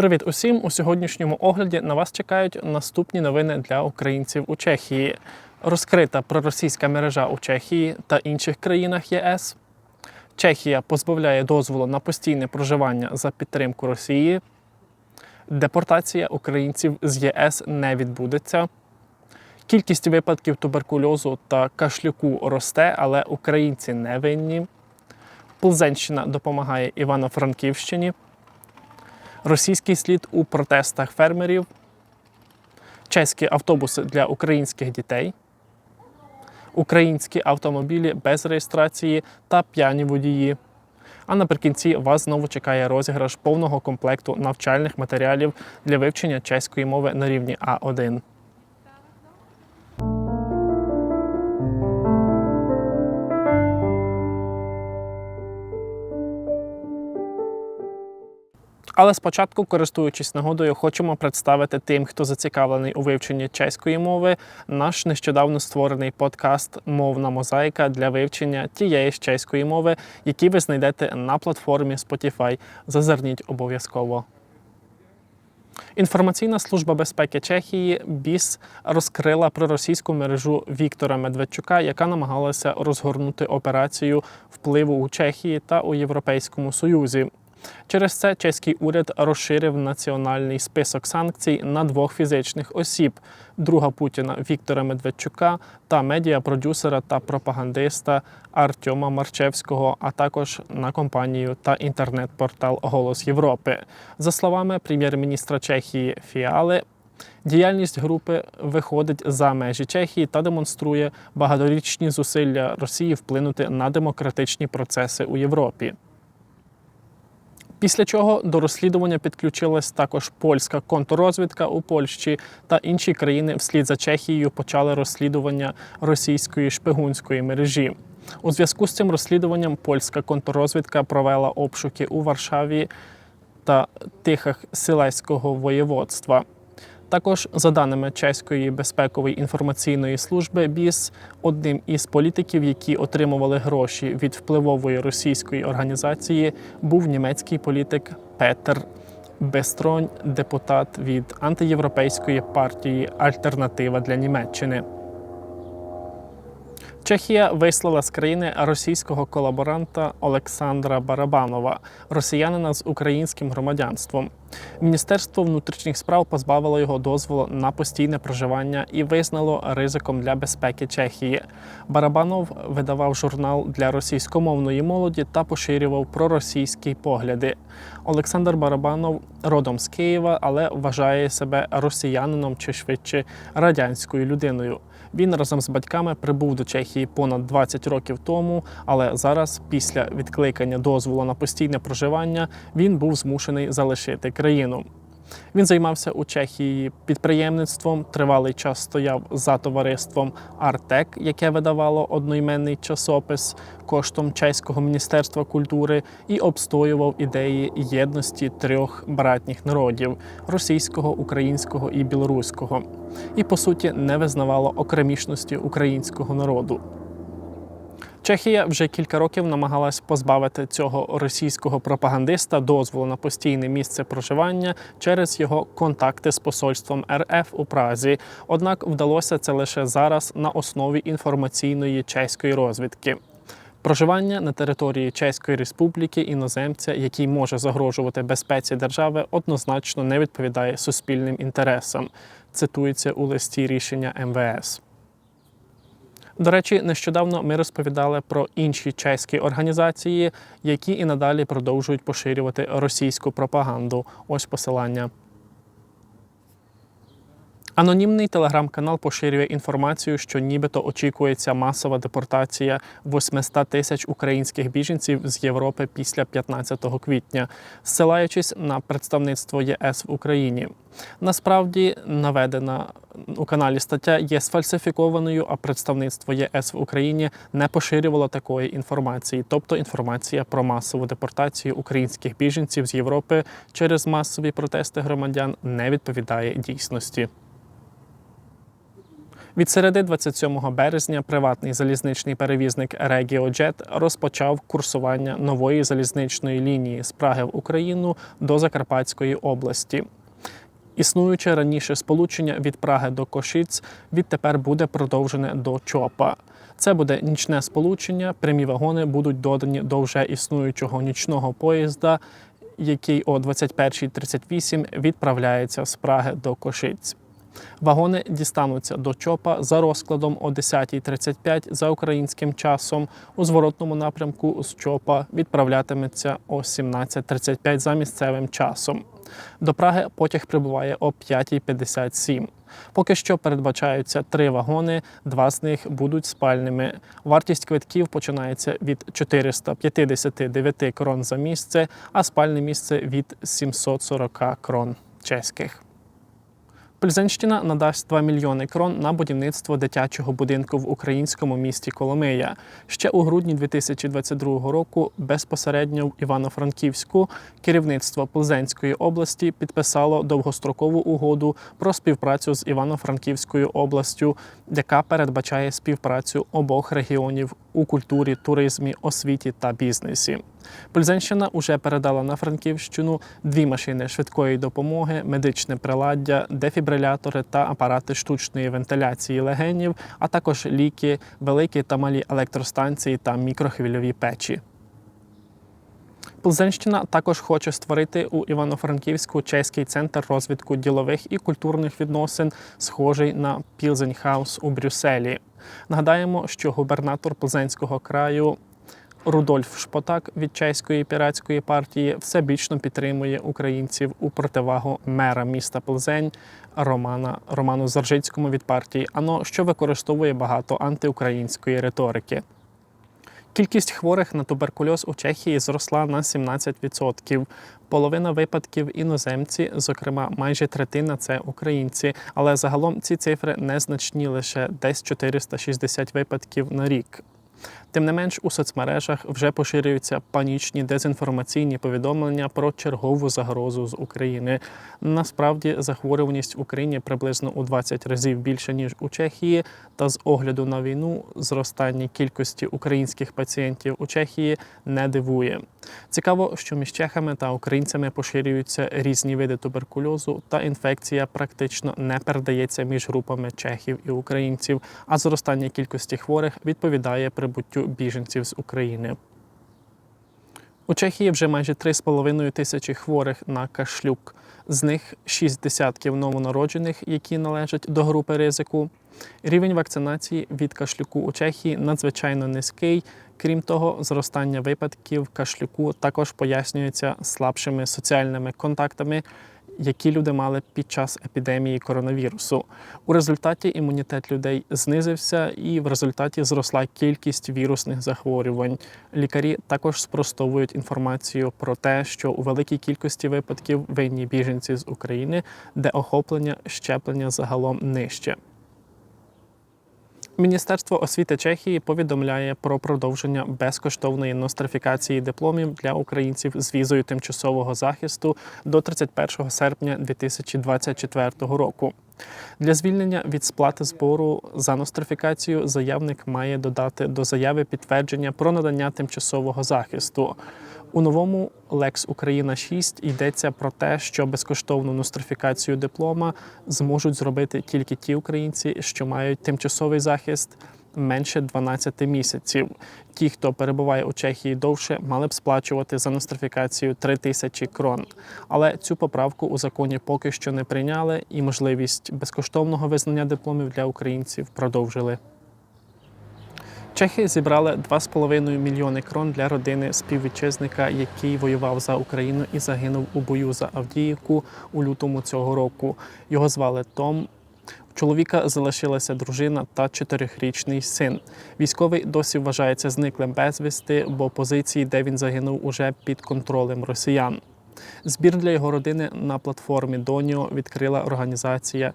Привіт усім! У сьогоднішньому огляді на вас чекають наступні новини для українців у Чехії. Розкрита проросійська мережа у Чехії та інших країнах ЄС. Чехія позбавляє дозволу на постійне проживання за підтримку Росії. Депортація українців з ЄС не відбудеться. Кількість випадків туберкульозу та кашлюку росте, але українці не винні. Плзенщина допомагає Івано-Франківщині. Російський слід у протестах фермерів, чеські автобуси для українських дітей, українські автомобілі без реєстрації та п'яні водії. А наприкінці вас знову чекає розіграш повного комплекту навчальних матеріалів для вивчення чеської мови на рівні А1. Але спочатку, користуючись нагодою, хочемо представити тим, хто зацікавлений у вивченні чеської мови, наш нещодавно створений подкаст Мовна мозаїка для вивчення тієї ж чеської мови, який ви знайдете на платформі Spotify. Зазирніть обов'язково. Інформаційна служба безпеки Чехії БІС розкрила проросійську мережу Віктора Медведчука, яка намагалася розгорнути операцію впливу у Чехії та у Європейському Союзі. Через це чеський уряд розширив національний список санкцій на двох фізичних осіб: друга Путіна Віктора Медведчука та медіапродюсера та пропагандиста Артема Марчевського, а також на компанію та інтернет-портал Голос Європи. За словами прем'єр-міністра Чехії Фіали. Діяльність групи виходить за межі Чехії та демонструє багаторічні зусилля Росії вплинути на демократичні процеси у Європі. Після чого до розслідування підключилась також польська контррозвідка у Польщі та інші країни вслід за Чехією почали розслідування російської шпигунської мережі. У зв'язку з цим розслідуванням польська контррозвідка провела обшуки у Варшаві та Тихах Силеського воєводства. Також, за даними чеської безпекової інформаційної служби, БІС, одним із політиків, які отримували гроші від впливової російської організації, був німецький політик Петер Бестронь, депутат від антиєвропейської партії Альтернатива для Німеччини. Чехія вислала з країни російського колаборанта Олександра Барабанова, росіянина з українським громадянством. Міністерство внутрішніх справ позбавило його дозволу на постійне проживання і визнало ризиком для безпеки Чехії. Барабанов видавав журнал для російськомовної молоді та поширював проросійські погляди. Олександр Барабанов родом з Києва, але вважає себе росіянином чи швидше радянською людиною. Він разом з батьками прибув до Чехії понад 20 років тому, але зараз, після відкликання дозволу на постійне проживання, він був змушений залишити країну. Він займався у Чехії підприємництвом, тривалий час стояв за товариством Артек, яке видавало одноіменний часопис коштом чеського міністерства культури, і обстоював ідеї єдності трьох братніх народів російського, українського і білоруського, і по суті не визнавало окремішності українського народу. Чехія вже кілька років намагалась позбавити цього російського пропагандиста дозволу на постійне місце проживання через його контакти з посольством РФ у Празі. Однак вдалося це лише зараз на основі інформаційної чеської розвідки. Проживання на території Чеської Республіки іноземця, який може загрожувати безпеці держави, однозначно не відповідає суспільним інтересам. Цитується у листі рішення МВС. До речі, нещодавно ми розповідали про інші чеські організації, які і надалі продовжують поширювати російську пропаганду. Ось посилання. Анонімний телеграм-канал поширює інформацію, що нібито очікується масова депортація 800 тисяч українських біженців з Європи після 15 квітня, зсилаючись на представництво ЄС в Україні. Насправді наведена у каналі стаття є сфальсифікованою, а представництво ЄС в Україні не поширювало такої інформації, тобто інформація про масову депортацію українських біженців з Європи через масові протести громадян не відповідає дійсності. Від середи 27 березня приватний залізничний перевізник Регіоджет розпочав курсування нової залізничної лінії з Праги в Україну до Закарпатської області. Існуюче раніше сполучення від Праги до Кошиць відтепер буде продовжене до Чопа. Це буде нічне сполучення. Прямі вагони будуть додані до вже існуючого нічного поїзда, який о 21.38 відправляється з Праги до Кошиць. Вагони дістануться до ЧОПа за розкладом о 10.35 за українським часом. У зворотному напрямку з ЧОПа відправлятиметься о 17.35 за місцевим часом. До Праги потяг прибуває о 5.57. Поки що передбачаються три вагони, два з них будуть спальними. Вартість квитків починається від 459 крон за місце, а спальне місце від 740 крон чеських. Пльзенщина надасть 2 мільйони крон на будівництво дитячого будинку в українському місті Коломия. Ще у грудні 2022 року безпосередньо в Івано-Франківську керівництво Плзенської області підписало довгострокову угоду про співпрацю з Івано-Франківською областю, яка передбачає співпрацю обох регіонів у культурі, туризмі, освіті та бізнесі. Пльзенщина уже передала на Франківщину дві машини швидкої допомоги, медичне приладдя, дефібрилятори та апарати штучної вентиляції легенів, а також ліки, великі та малі електростанції та мікрохвильові печі. Плзенщина також хоче створити у Івано-Франківську чеський центр розвитку ділових і культурних відносин, схожий на Пілзенхаус у Брюсселі. Нагадаємо, що губернатор Плзенського краю Рудольф Шпотак від чеської піратської партії всебічно підтримує українців у противагу мера міста Плзень Романа Роману Заржицькому від партії АНО, що використовує багато антиукраїнської риторики. Кількість хворих на туберкульоз у Чехії зросла на 17%. Половина випадків іноземці, зокрема майже третина це українці. Але загалом ці цифри незначні лише десь 460 випадків на рік. Тим не менш, у соцмережах вже поширюються панічні дезінформаційні повідомлення про чергову загрозу з України. Насправді, захворюваність в Україні приблизно у 20 разів більше ніж у Чехії. Та з огляду на війну зростання кількості українських пацієнтів у Чехії не дивує. Цікаво, що між чехами та українцями поширюються різні види туберкульозу, та інфекція практично не передається між групами чехів і українців. А зростання кількості хворих відповідає прибуттю біженців з України. У Чехії вже майже 3,5 тисячі хворих на кашлюк. З них 6 десятків новонароджених, які належать до групи ризику. Рівень вакцинації від кашлюку у Чехії надзвичайно низький. Крім того, зростання випадків кашлюку також пояснюється слабшими соціальними контактами, які люди мали під час епідемії коронавірусу. У результаті імунітет людей знизився, і в результаті зросла кількість вірусних захворювань. Лікарі також спростовують інформацію про те, що у великій кількості випадків винні біженці з України, де охоплення щеплення загалом нижче. Міністерство освіти Чехії повідомляє про продовження безкоштовної нострифікації дипломів для українців з візою тимчасового захисту до 31 серпня 2024 року. Для звільнення від сплати збору за нострифікацію заявник має додати до заяви підтвердження про надання тимчасового захисту. У новому Lex Україна 6 йдеться про те, що безкоштовну нострифікацію диплома зможуть зробити тільки ті українці, що мають тимчасовий захист менше 12 місяців. Ті, хто перебуває у Чехії довше, мали б сплачувати за нострифікацію 3 тисячі крон. Але цю поправку у законі поки що не прийняли, і можливість безкоштовного визнання дипломів для українців продовжили. Чехи зібрали 2,5 мільйони крон для родини співвітчизника, який воював за Україну і загинув у бою за Авдіївку у лютому цього року. Його звали Том. У чоловіка залишилася дружина та чотирьохрічний син. Військовий досі вважається зниклим безвісти, бо позиції, де він загинув, уже під контролем росіян. Збір для його родини на платформі Доніо відкрила організація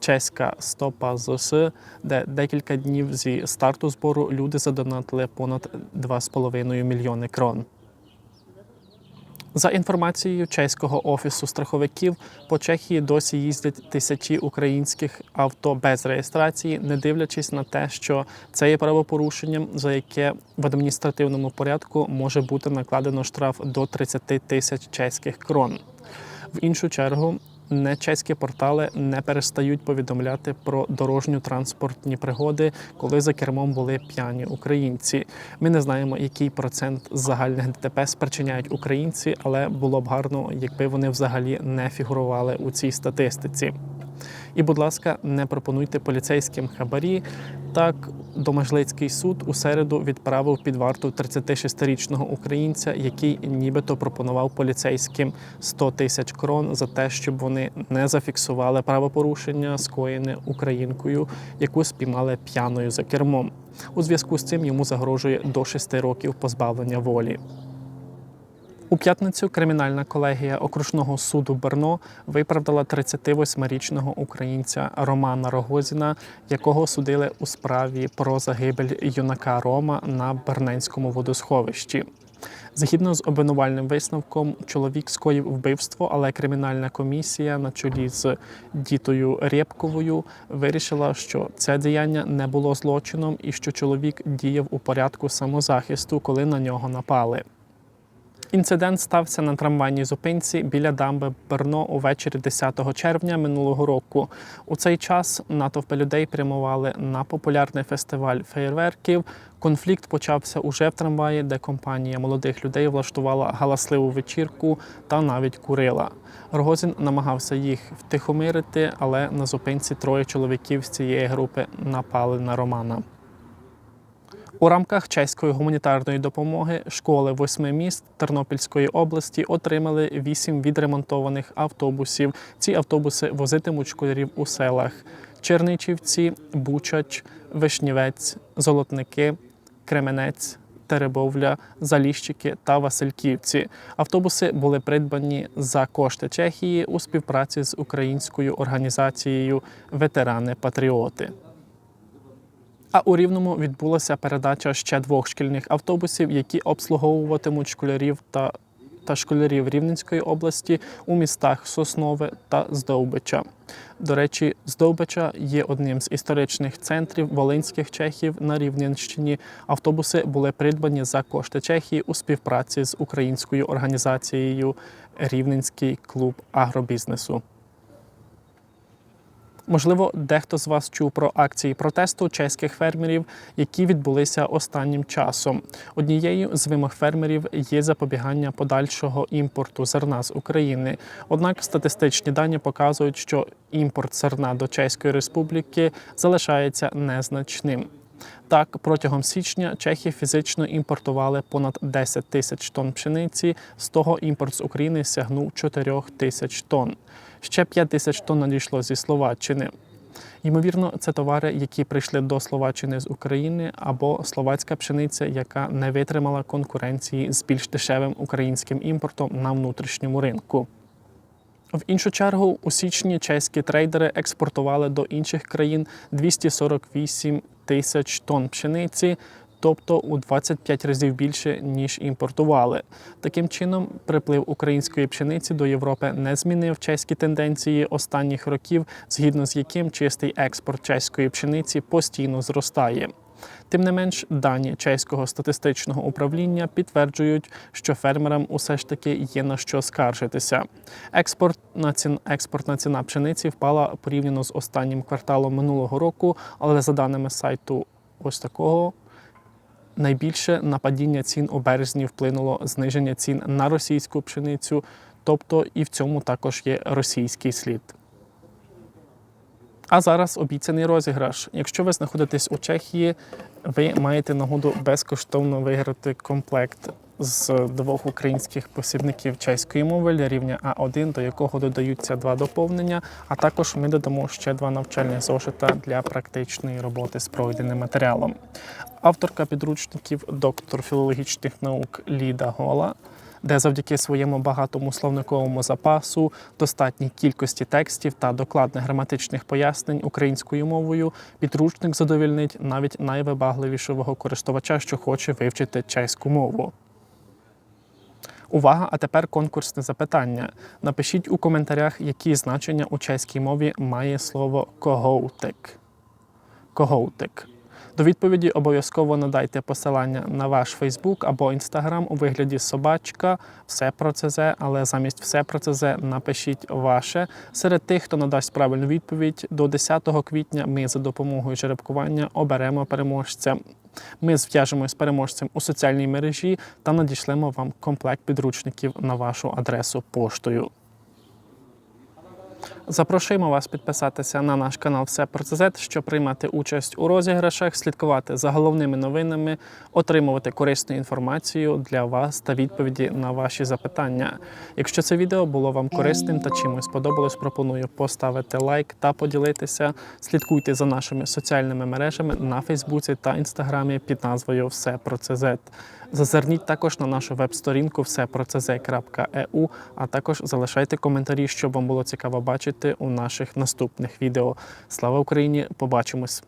чеська стопа ЗОС, де декілька днів зі старту збору люди задонатили понад 2,5 мільйони крон. За інформацією чеського офісу страховиків, по Чехії досі їздять тисячі українських авто без реєстрації, не дивлячись на те, що це є правопорушенням, за яке в адміністративному порядку може бути накладено штраф до 30 тисяч чеських крон. В іншу чергу, нечеські портали не перестають повідомляти про дорожньо-транспортні пригоди, коли за кермом були п'яні українці. Ми не знаємо, який процент загальних ДТП спричиняють українці, але було б гарно, якби вони взагалі не фігурували у цій статистиці. І, будь ласка, не пропонуйте поліцейським хабарі. Так, Домажлицький суд у середу відправив під варту 36-річного українця, який нібито пропонував поліцейським 100 тисяч крон за те, щоб вони не зафіксували правопорушення, скоєне українкою, яку спіймали п'яною за кермом. У зв'язку з цим йому загрожує до 6 років позбавлення волі. У п'ятницю кримінальна колегія окружного суду Берно виправдала 38-річного українця Романа Рогозіна, якого судили у справі про загибель юнака Рома на Берненському водосховищі. Згідно з обвинувальним висновком, чоловік скоїв вбивство, але кримінальна комісія на чолі з дітою Рєпковою вирішила, що це діяння не було злочином і що чоловік діяв у порядку самозахисту, коли на нього напали. Інцидент стався на трамвайній зупинці біля дамби Берно увечері 10 червня минулого року. У цей час натовпи людей прямували на популярний фестиваль феєрверків. Конфлікт почався уже в трамваї, де компанія молодих людей влаштувала галасливу вечірку та навіть курила. Рогозін намагався їх втихомирити, але на зупинці троє чоловіків з цієї групи напали на Романа. У рамках чеської гуманітарної допомоги школи восьми міст Тернопільської області отримали вісім відремонтованих автобусів. Ці автобуси возитимуть школярів у селах Черничівці, Бучач, Вишнівець, Золотники, Кременець. Теребовля, Заліщики та Васильківці. Автобуси були придбані за кошти Чехії у співпраці з українською організацією Ветерани Патріоти. А у Рівному відбулася передача ще двох шкільних автобусів, які обслуговуватимуть школярів та, та школярів Рівненської області у містах Соснове та Здовбича. До речі, Здовбича є одним з історичних центрів волинських чехів на Рівненщині. Автобуси були придбані за кошти Чехії у співпраці з українською організацією Рівненський клуб агробізнесу. Можливо, дехто з вас чув про акції протесту чеських фермерів, які відбулися останнім часом. Однією з вимог фермерів є запобігання подальшого імпорту зерна з України. Однак статистичні дані показують, що імпорт зерна до Чеської Республіки залишається незначним. Так, протягом січня чехи фізично імпортували понад 10 тисяч тонн пшениці. З того імпорт з України сягнув 4 тисяч тонн. Ще 5 тисяч тонн надійшло зі Словаччини. Ймовірно, це товари, які прийшли до Словаччини з України, або словацька пшениця, яка не витримала конкуренції з більш дешевим українським імпортом на внутрішньому ринку. В іншу чергу, у січні чеські трейдери експортували до інших країн 248 тисяч тонн пшениці, тобто у 25 разів більше ніж імпортували. Таким чином, приплив української пшениці до Європи не змінив чеські тенденції останніх років, згідно з яким чистий експорт чеської пшениці постійно зростає. Тим не менш, дані чеського статистичного управління підтверджують, що фермерам усе ж таки є на що скаржитися. Експортна ціна, експортна ціна пшениці впала порівняно з останнім кварталом минулого року, але за даними сайту ось такого. Найбільше на падіння цін у березні вплинуло зниження цін на російську пшеницю, тобто і в цьому також є російський слід. А зараз обіцяний розіграш. Якщо ви знаходитесь у Чехії, ви маєте нагоду безкоштовно виграти комплект з двох українських посібників чеської мови рівня А1, до якого додаються два доповнення. А також ми додамо ще два навчальні зошита для практичної роботи з пройденим матеріалом. Авторка підручників, доктор філологічних наук Ліда Гола де завдяки своєму багатому словниковому запасу, достатній кількості текстів та докладних граматичних пояснень українською мовою, підручник задовільнить навіть найвибагливішого користувача, що хоче вивчити чеську мову. Увага! А тепер конкурсне запитання. Напишіть у коментарях, які значення у чеській мові має слово когоутик. Когоутик. До відповіді обов'язково надайте посилання на ваш Фейсбук або Інстаграм у вигляді собачка, все про це, але замість все про це напишіть ваше. Серед тих, хто надасть правильну відповідь, до 10 квітня ми за допомогою жеребкування оберемо переможця. Ми зв'яжемось з переможцем у соціальній мережі та надішлемо вам комплект підручників на вашу адресу поштою. Запрошуємо вас підписатися на наш канал Все про ЦЗ, щоб приймати участь у розіграшах, слідкувати за головними новинами, отримувати корисну інформацію для вас та відповіді на ваші запитання. Якщо це відео було вам корисним та чимось сподобалось, пропоную поставити лайк та поділитися. Слідкуйте за нашими соціальними мережами на Фейсбуці та Інстаграмі під назвою Все про ЦЗ. Зазирніть також на нашу веб-сторінку всепроцз.eu, а також залишайте коментарі, щоб вам було цікаво бачити у наших наступних відео. Слава Україні! Побачимось!